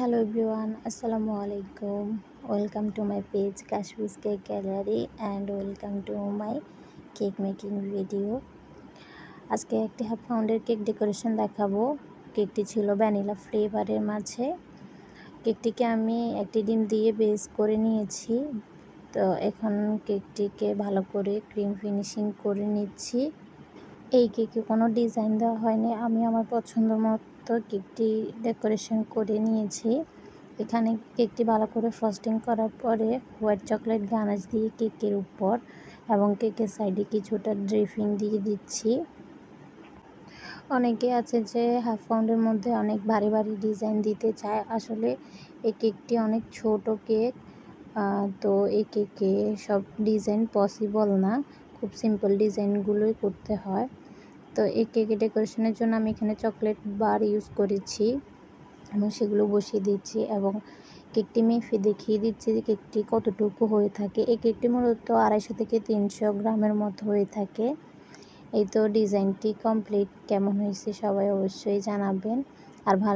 Hello everyone, আসসালামু আলাইকুম। Welcome to my page Kashmir cake gallery and welcome to my cake making video. আজকে একটি half পাউন্ডের cake decoration দেখাবো। কেকটি ছিল ভ্যানিলা ফ্লেভারের মাঝে। কেকটিকে আমি একটি ডিম দিয়ে বেস করে নিয়েছি। তো এখন কেকটিকে ভালো করে ক্রিম ফিনিশিং করে নিচ্ছি। এই কেকে কোনো ডিজাইন দেওয়া হয়নি। আমি আমার পছন্দ মতো কেকটি ডেকোরেশন করে নিয়েছি। এখানে কেকটি ভালো করে ফ্রস্টিং করার পরে হোয়াইট চকলেট গানাজ দিয়ে কেকের উপর এবং কেকের সাইডে কিছুটা ড্রিফিং দিয়ে দিচ্ছি। অনেকে আছে যে হাফ পাউন্ডের মধ্যে অনেক ভারী ভারী ডিজাইন দিতে চায়। আসলে এই কেকটি অনেক ছোট কেক তো এই কেকে সব ডিজাইন পসিবল না। খুব সিম্পল ডিজাইনগুলোই করতে হয়। তো এই কেকের ডেকোরেশনের জন্য আমি এখানে চকলেট বার ইউজ করেছি এবং সেগুলো বসিয়ে দিচ্ছি এবং কেকটি মেফে দেখিয়ে দিচ্ছি যে কেকটি কতটুকু হয়ে থাকে। এই কেকটি মূলত আড়াইশো থেকে তিনশো গ্রামের মতো হয়ে থাকে। এই তো ডিজাইনটি কমপ্লিট কেমন হয়েছে সবাই অবশ্যই জানাবেন। আর ভালো